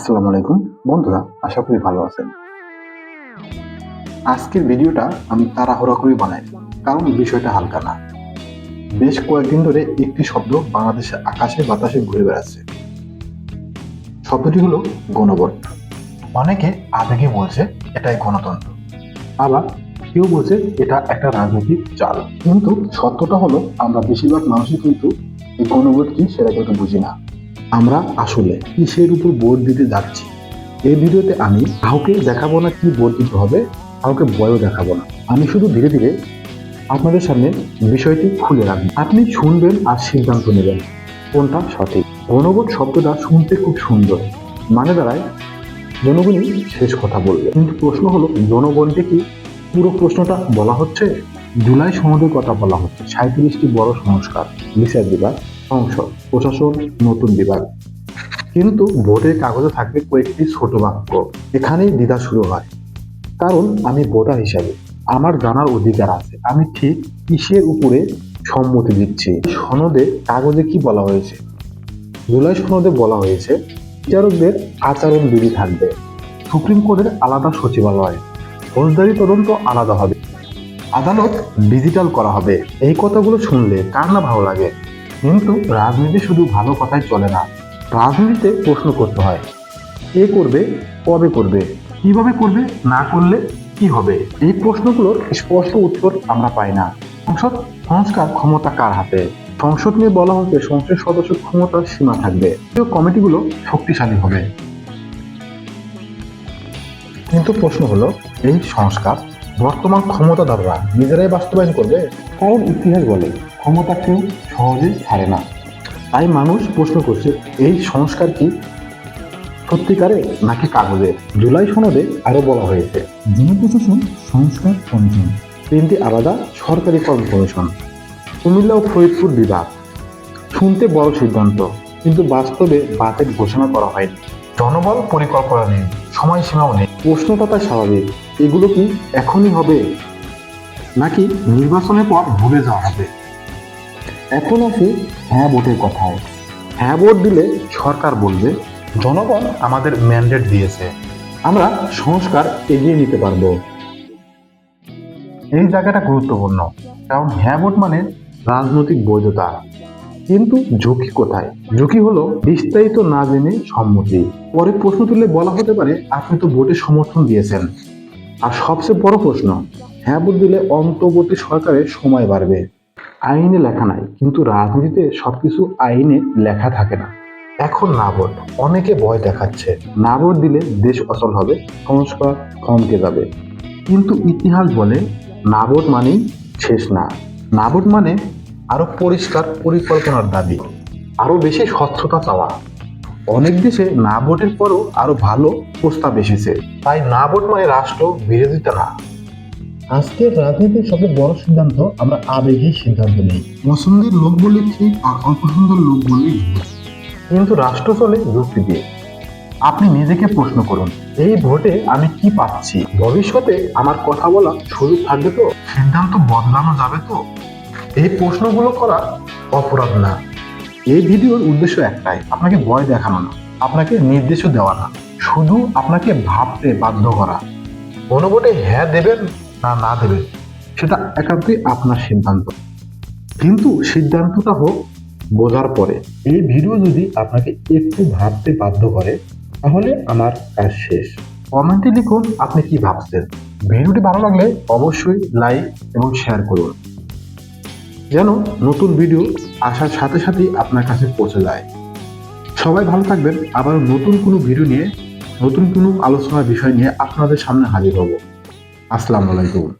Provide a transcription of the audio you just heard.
আসসালামু আলাইকুম। বন্ধুরা, আশা করি ভালো আছেন। আজকের ভিডিওটা আমি তাড়াহুড়া করে বানাই, কারণ বিষয়টা হালকা না। বেশ কয়েকদিন ধরে একটি শব্দ বাংলাদেশের আকাশে বাতাসে ঘুরে বেড়াচ্ছে। শব্দটি হলো গণভোট অনেকে আবেগে বলছে এটাই গণতন্ত্র আবার কেউ বলছে এটা একটা রাজনৈতিক চাল। কিন্তু সত্যটা হলো, আমরা বেশিরভাগ মানুষই কিন্তু এই গণভোট সেটা কিন্তু বুঝি না। আমরা আসলে কিসের উপর ভোট দিতে যাচ্ছি? এই ভিডিওতে আমি কাউকে দেখাবো না কি ভোট দিতে হবে, কাউকে বয়ও দেখাবো না। আমি শুধু ধীরে ধীরে আপনাদের সামনে বিষয়টি খুলে রাখব। আপনি শুনবেন আর সিদ্ধান্ত নেবেন কোনটা সঠিক। গণভোট শব্দটা শুনতে খুব সুন্দর মানে দাঁড়ায় জনগণই শেষ কথা বলবে। কিন্তু প্রশ্ন হলো, জনগণকে কি পুরো প্রশ্নটা বলা হচ্ছে? জুলাই সনদের কথা বলা হচ্ছে সাঁত্রিশটি বড় সংস্কার বিচার বিভাগ সংসদ প্রশাসন, নতুন বিভাগ। কিন্তু ভোটের কাগজে থাকবে কয়েকটি ছোট বাক্য। এখানেই দ্বিধা শুরু হয়। কারণ আমি ভোটার হিসাবে আমার জানার অধিকার আছে। আমি ঠিক কিসের উপরে সম্মতি দিচ্ছি? সনদে, কাগজে কি বলা হয়েছে? জুলাই সনদে বলা হয়েছে, বিচারকদের আচরণ বিধি থাকবে। সুপ্রিম কোর্টের আলাদা সচিবালয়। ফৌজদারি তদন্ত আলাদা হবে। আদালত ডিজিটাল করা হবে। এই কথাগুলো শুনলে কার না ভালো লাগে? কিন্তু রাজনীতি শুধু ভালো কথাই চলে না, রাজনীতিতে প্রশ্ন করতে হয় এ করবে, কবে করবে, কীভাবে করবে, না করলে কি হবে? এই প্রশ্নগুলোর স্পষ্ট উত্তর আমরা পাই না। সংসদ সংস্কার ক্ষমতা কার হাতে? সংসদ নিয়ে বলা হচ্ছে সংসদ সদস্য ক্ষমতার সীমা থাকবে। কমিটিগুলো শক্তিশালী হবে। কিন্তু প্রশ্ন হলো, এই সংস্কার বর্তমান ক্ষমতাধররা নিজেরাই বাস্তবায়ন করবে? কারণ ইতিহাস বলে ক্ষমতা কেউ সহজে ছাড়ে না। তাই মানুষ প্রশ্ন করছে এই সংস্কার কি সত্যিকারে নাকি কাগজে? জুলাই সনদে আরও বলা হয়েছে। জনপ্রশাসন সংস্কার কমিশন। তিনটি আলাদা সরকারি কর্ম কমিশন কুমিল্লা ও ফরিদপুর বিভাগ। শুনতে বড় সিদ্ধান্ত কিন্তু বাস্তবে বাজেট ঘোষণা করা হয়নি। জনবল পরিকল্পনা নেই সময়সীমাও নেই। প্রশ্নটা তাই স্বাভাবিক এগুলো কি এখনই হবে? নাকি নির্বাচনের পর ভুলে যাওয়া হবে? এখন আছে হ্যাঁ ভোটের কথায়। হ্যাঁ ভোট দিলে সরকার বলবে, জনগণ আমাদের ম্যান্ডেট দিয়েছে। আমরা সংস্কার এগিয়ে নিতে পারব। এই জায়গাটা গুরুত্বপূর্ণ, কারণ হ্যাঁ ভোট মানে রাজনৈতিক বৈধতা। কিন্তু ঝুঁকি কোথায়? ঝুঁকি হলো বিস্তারিত না জেনে সম্মতি। পরে প্রশ্ন তুললে বলা হতে পারে, আপনি তো ভোটে সমর্থন দিয়েছেন। আর সবচেয়ে বড় প্রশ্ন হ্যাঁ ভোট দিলে অন্তর্বর্তী সরকারের সময় বাড়বে। আইনে লেখা নাই, কিন্তু রাজনীতিতে সবকিছু আইনে লেখা থাকে না। এখন না ভোট অনেকে ভয় দেখাচ্ছে। না ভোট দিলে দেশ অচল হবে, সংস্কার থমকে যাবে। কিন্তু ইতিহাস বলে না ভোট মানেই শেষ না। না ভোট মানে আরও পরিষ্কার পরিকল্পনার দাবি, আরও বেশি স্বচ্ছতা চাওয়া অনেক দেশে না ভোটের পরও আরও ভালো প্রস্তাব এসেছে। তাই না ভোট মানে রাষ্ট্র বিরোধিতা না। আজকের রাজনীতির সবচেয়ে বড় সিদ্ধান্ত আমরা আবেগেই সিদ্ধান্ত নেই। পছন্দের লোক বললে ঠিক আর অপছন্দের লোক বললেই কিন্তু রাষ্ট্র চলে যুক্তি দিয়ে। আপনি নিজেকে প্রশ্ন করুন এই ভোটে আমি কি পাচ্ছি? ভবিষ্যতে আমার কথা বলা সুযোগ থাকবে তো? সিদ্ধান্ত বদলানো যাবে তো? এই প্রশ্নগুলো করা অপরাধ না। এই ভিডিওর উদ্দেশ্য একটাই আপনাকে ভয় দেখানো না আপনাকে নির্দেশও দেওয়া না। শুধু আপনাকে ভাবতে বাধ্য করা। গণভোটে হ্যাঁ দেবেন না না দেবেন সেটা একান্তই আপনার সিদ্ধান্ত। কিন্তু সিদ্ধান্তটা হোক বোঝার পরে। এই ভিডিও যদি আপনাকে একটু ভাবতে বাধ্য করে, তাহলে আমার কাজ শেষ। কমেন্টে লিখুন আপনি কি ভাবছেন। ভিডিওটি ভালো লাগলে অবশ্যই লাইক এবং শেয়ার করুন। যেন নতুন ভিডিও আসার সাথে সাথেই আপনার কাছে পৌঁছে যায়। সবাই ভালো থাকবেন। আবার নতুন কোনো ভিডিও নিয়ে, নতুন কোনো আলোচনার বিষয় নিয়ে আপনাদের সামনে হাজির হব। আসসালামু আলাইকুম।